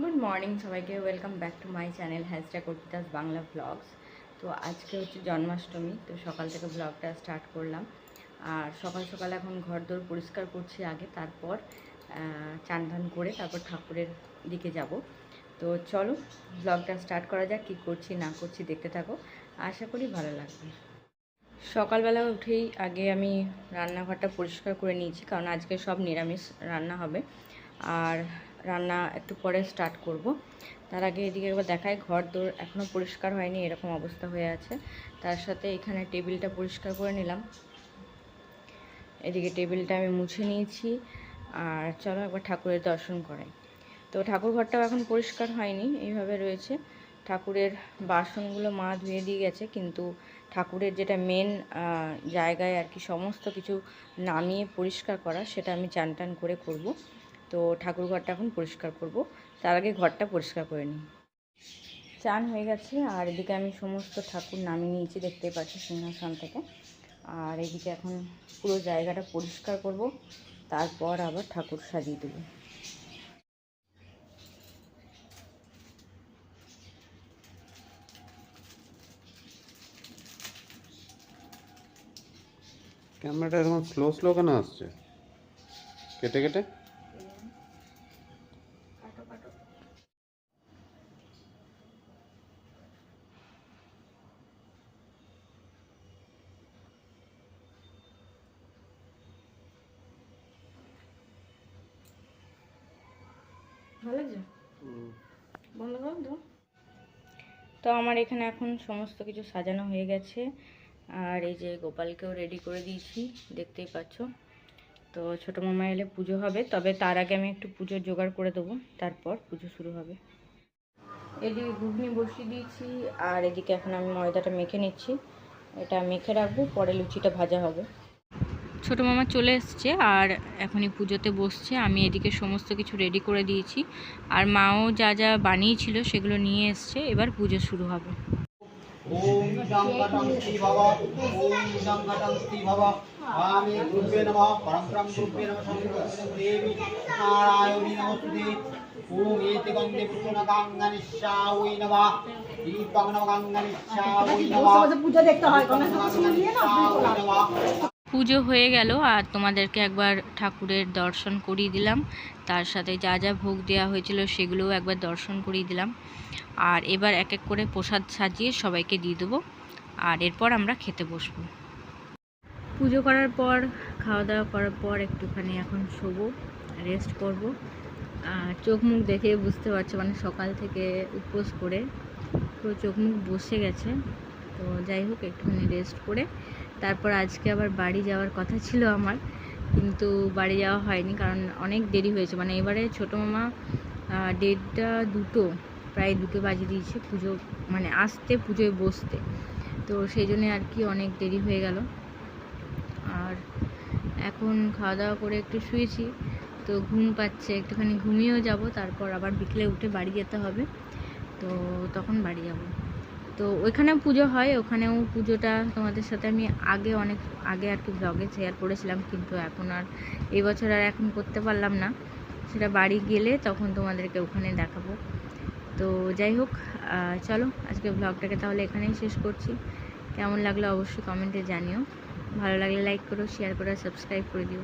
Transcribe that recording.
Good morning সবাইকে। Welcome back to my channel hashtag Arpita's Bangla blogs তো আজকে হচ্ছে জন্মাষ্টমী, তো সকাল থেকে ব্লগটা স্টার্ট করলাম। আর সকাল সকাল এখন ঘর দোর পরিষ্কার করছি আগে, তারপর চান ধান করে তারপর ঠাকুরের দিকে যাব। তো চলো ব্লগটা স্টার্ট করা যাক, কী করছি, না করছি, দেখতে থাকো। আশা করি ভালো লাগবে। সকালবেলা উঠেই আগে আমি রান্নাঘরটা পরিষ্কার করে নিয়েছি, কারণ আজকে সব নিরামিষ রান্না হবে। আর রান্না একটু পরে স্টার্ট করব। তার আগে এদিকে একবার দেখায় ঘর দোর এখনও পরিষ্কার হয়নি, এরকম অবস্থা হয়ে আছে। তার সাথে এখানে টেবিলটা পরিষ্কার করে নিলাম। এদিকে টেবিলটা আমি মুছে নিয়েছি। আর চলো একবার ঠাকুরের দর্শন করাই। তো ঠাকুর ঘরটাও এখন পরিষ্কার হয়নি, এইভাবে রয়েছে। ঠাকুরের বাসনগুলো মা ধুয়ে দিয়ে গেছে, কিন্তু ঠাকুরের যেটা মেন জায়গায় আর কি সমস্ত কিছু নামিয়ে পরিষ্কার করা, সেটা আমি চান টান করে করব। তো ঠাকুর ঘরটা এখন পরিষ্কার করব। তার আগে ঘরটা পরিষ্কার করে নিই। চান হয়ে গেছে, আর এদিকে আমি সমস্ত ঠাকুর নামিয়ে নিয়েছি, দেখতেই পাচ্ছি সিংহাসন থেকে। আর এদিকে এখন পুরো জায়গাটা পরিষ্কার করব, তারপর আবার ঠাকুর সাজিয়ে দেবো। ক্যামেরাটা এরকম স্লো স্লো কেন আসছে? কেটে কেটে? ভালো লাগছে? বন্ধ করুন তো। তো আমার এখানে এখন সমস্ত কিছু সাজানো হয়ে গেছে। আর এই যে গোপালকেও রেডি করে দিয়েছি দেখতেই পাচ্ছ। তো ছোটো মামা এলে পুজো হবে, তবে তার আগে আমি একটু পুজোর জোগাড় করে দেবো, তারপর পুজো শুরু হবে। এদিকে ঘুগনি বসিয়ে দিয়েছি, আর এদিকে এখন আমি ময়দাটা মেখে নিচ্ছি। এটা মেখে রাখব, পরে লুচিটা ভাজা হবে। ছোটো মামা চলে এসছে, আর এখনই পুজোতে বসছে। আমি এদিকে সমস্ত কিছু রেডি করে দিয়েছি। আর মাও যা যা বানিয়েছিল সেগুলো নিয়ে এসছে, এবার পুজো শুরু হবে। ওম জঙ্গটং শ্রী ভব ॐ জঙ্গটং শ্রী ভব। আমি গুরুবে নমঃ পরম্পরম গুরুবে নমঃ সংস্কৃতং দেবী নারায়ণী নমস্তুতে ওম এতে গন্ধে পুষ্ণ গাঙ্গানিশাওই নমঃ। দীপং নমঃ গাঙ্গানিশাওই দেখতে হয়। কোনো কিছু নিয়ে না পুজো হয়ে গেল আর তোমাদেরকে একবার ঠাকুরের দর্শন করিয়ে দিলাম। তার সাথে যা যা ভোগ দেওয়া হয়েছিল সেগুলোও একবার দর্শন করিয়ে দিলাম। আর এবার এক এক করে প্রসাদ সাজিয়ে সবাইকে দিয়ে দেবো আর এরপর আমরা খেতে বসবো। পুজো করার পর, খাওয়া দাওয়া করার পর একটুখানি এখন শোবো রেস্ট করব। চোখ মুখ দেখে বুঝতে পারছ মানে সকাল থেকে উপোস করে পুরো চোখ মুখ বসে গেছে। তো যাই হোক, একটুখানি রেস্ট করে তারপর আজকে আবার বাড়ি যাওয়ার কথা ছিল আমার, কিন্তু বাড়ি যাওয়া হয়নি কারণ অনেক দেরি হয়েছে। মানে এবারে ছোটো মামা দেড়টা দুটো, প্রায় দুটো বাজে দিয়েছে পুজো মানে আসতে, পুজোয় বসতে। তো সেই জন্যে আর কি অনেক দেরি হয়ে গেল। আর এখন খাওয়া দাওয়া করে একটু শুয়েছি, তো ঘুম পাচ্ছে, একটুখানি ঘুমিয়েও যাব, তারপর আবার বিকেলে উঠে বাড়ি যেতে হবে। তো তখন বাড়ি যাব। তো ওইখানেও পুজো হয়, ওখানেও পুজোটা তোমাদের সাথে আমি আগে অনেক, আগে আর কি ব্লগে শেয়ার করেছিলাম, কিন্তু এখন আর এই বছর আর এখন করতে পারলাম না। সেটা বাড়ি গেলে তখন তোমাদেরকে ওখানে দেখাবো। তো যাই হোক চলো আজকে ব্লগটাকে তাহলে এখানেই শেষ করছি। কেমন লাগল অবশ্যই কমেন্টে জানিও। ভালো লাগলে লাইক করো শেয়ার করো সাবস্ক্রাইব করে দিও।